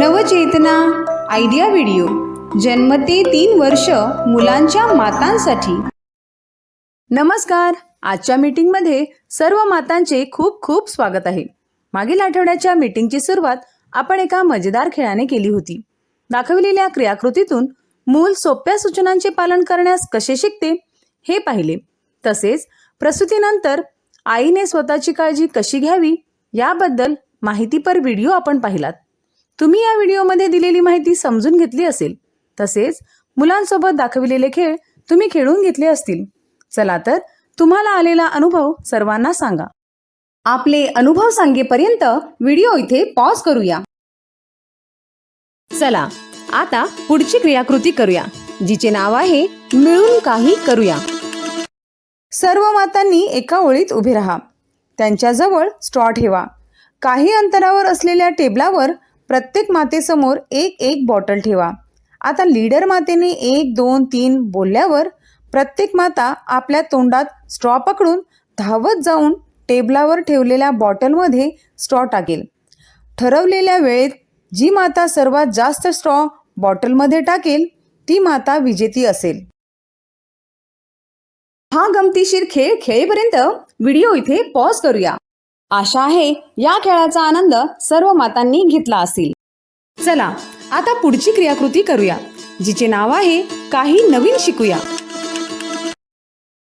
नवचेतना idea video. जन्म ते तीन वर्ष मुलांच्या मातांसाठी. नमस्कार. आजच्या मीटिंगमध्ये सर्व मातांचे खूप खूप स्वागत आहे. मागील आठवड्याच्या मीटिंगची सुरुवात आपण एका मजेदार खेळाने केली होती. दाखविलेल्या क्रियाकृतीतून मूल सोप्या सूचनांचे पालन करण्यास कसे शिकते हे पाहिले. तसेच प्रसूतीनंतर आईने स्वतःची काळजी कशी घ्यावी याबद्दल माहितीपर व्हिडिओ आपण पाहिलात. तुम्ही या व्हिडिओमध्ये दिलेली माहिती समजून घेतली असेल तसेच मुलांसोबत दाखविलेले खेळ तुम्ही खेळून घेतले असतील. चला तर तुम्हाला आलेला अनुभव सर्वांना सांगा. आपले अनुभव सांगेपर्यंत व्हिडिओ इथे पॉज करूया. चला आता पुढची क्रियाकृती करूया जिचे नाव आहे मिळून काही करूया. सर्व मातांनी एका ओळीत उभे राहा. त्यांच्याजवळ स्ट्रॉ ठेवा. काही अंतरावर असलेल्या टेबलावर प्रत्येक मातेसमोर एक एक बॉटल ठेवा. आता लीडर मातेने एक दोन तीन बोलल्यावर प्रत्येक माता आपल्या तोंडात स्ट्रॉ पकडून धावत जाऊन टेबलावर ठेवलेल्या बॉटलमध्ये स्ट्रॉ टाकेल. ठरवलेल्या वेळेत जी माता सर्वात जास्त स्ट्रॉ बॉटलमध्ये टाकेल ती माता विजेती असेल. हा गमतीशीर खेळ खेळेपर्यंत व्हिडिओ इथे पॉज करूया. आशा आहे या खेळाचा आनंद सर्व मातांनी घेतला असेल. चला आता पुढची क्रियाकृती करूया जिचे नाव आहे काही नवीन शिकूया.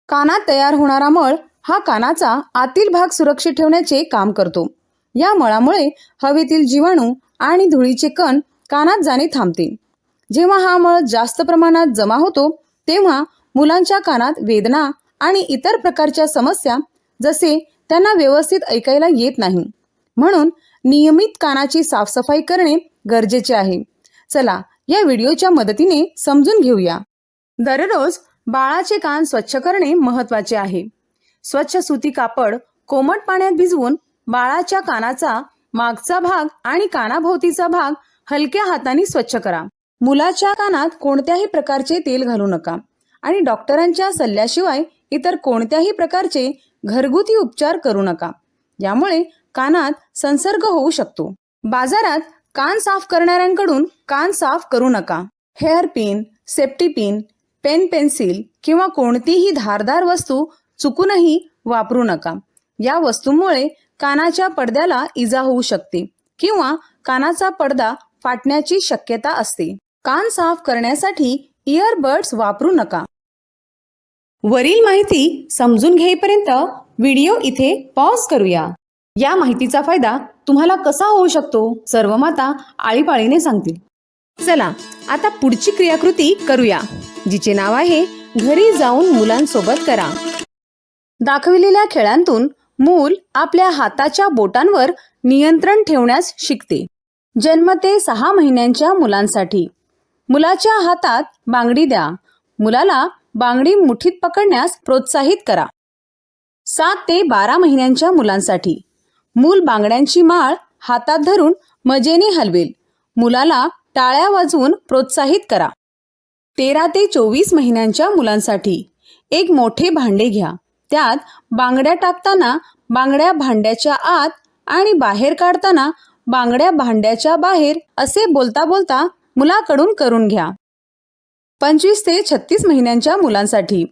कानात तयार होणारा मळ हा कानाचा आतील भाग सुरक्षित ठेवण्याचे काम करतो. या मळामुळे हवेतील जीवाणू आणि धुळीचे कण कानात जाणे थांबते. जेव्हा हा मळ जास्त प्रमाणात जमा होतो तेव्हा मुलांच्या कानात वेदना आणि इतर प्रकारच्या समस्या जसे त्यांना व्यवस्थित ऐकायला येत नाही. म्हणून नियमित कानाची साफसफाई करणे गरजेचे आहे. चला या व्हिडिओच्या मदतीने समजून घेऊया. दररोज बाळाचे कान स्वच्छ करणे महत्त्वाचे आहे. स्वच्छ सुती कापड कोमट पाण्यात भिजवून बाळाच्या कानाचा मागचा भाग आणि कानाभोवतीचा भाग हलक्या हाताने स्वच्छ करा. मुलाच्या कानात कोणत्याही प्रकारचे तेल घालू नका आणि डॉक्टरांच्या सल्ल्याशिवाय इतर कोणत्याही प्रकारचे घरगुती उपचार करू नका. यामुळे कानात संसर्ग होऊ शकतो. बाजारात कान साफ करणाऱ्यांकडून कान साफ करू नका. Hair pin safety pin pen pencil किंवा कोणतीही धारदार वस्तू चुकूनही वापरू नका. या वस्तूंमुळे कानाच्या पडद्याला इजा होऊ शकते किंवा कानाचा पडदा फाटण्याची शक्यता असते. कान साफ करण्यासाठी इयरबड्स वापरू नका. वरील माहिती समजून घेईपर्यंत व्हिडिओ इथे पॉज करूया. या माहितीचा फायदा तुम्हाला कसा होऊ शकतो? सर्व माता आळीपाळीने सांगतील. चला आता पुढची क्रियाकृती करूया जिचे नाव आहे घरी जाऊन मुलांसोबत करा. दाखविलेल्या खेळांतून मूल आपल्या हाताच्या बोटांवर नियंत्रण ठेवण्यास शिकते. जन्म ते सहा महिन्यांच्या मुलांसाठी. मुलाच्या हातात बांगडी द्या. मुलाला बांगडी मुठीत पकडण्यास प्रोत्साहित करा. सात ते बारा महिन्यांच्या मुलांसाठी. मूल बांगड्यांची माळ हातात धरून मजेने हलवेल. मुलाला टाळ्या वाजवून प्रोत्साहित करा. तेरा ते चोवीस महिन्यांच्या मुलांसाठी एक मोठे भांडे घ्या. त्यात बांगड्या टाकताना बांगड्या भांड्याच्या आत आणि बाहेर काढताना बांगड्या भांड्याच्या बाहेर असे बोलता बोलता मुलाकडून करून घ्या. पंचवीस ते छत्तीस महिन्यांच्या मुलांसाठी.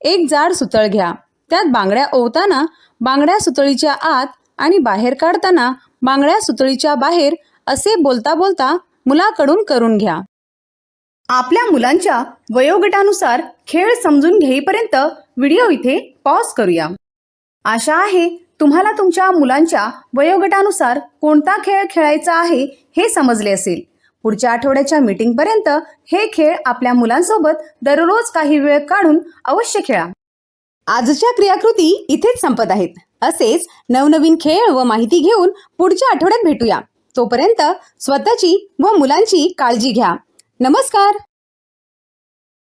एक जाड सुतळ घ्या. त्यात बांगड्या ओवताना बांगड्या सुतळीच्या आत आणि बाहेर काढताना बांगड्या सुतळीच्या बाहेर असे बोलता बोलता मुलाकडून करून घ्या. आपल्या मुलांच्या वयोगटानुसार खेळ समजून घेईपर्यंत व्हिडिओ इथे पॉज करूया. आशा आहे तुम्हाला तुमच्या मुलांच्या वयोगटानुसार कोणता खेळ खेळायचा आहे हे समजले असेल. पुढच्या आठवड्याच्या मीटिंगपर्यंत हे खेळ आपल्या मुलांसोबत दररोज काही वेळ काढून अवश्य खेळा. आजच्या क्रियाकृती इथेच संपत आहेत. असेच नवनवीन खेळ व माहिती घेऊन पुढच्या आठवड्यात भेटूया. तोपर्यंत स्वतःची व मुलांची काळजी घ्या. नमस्कार!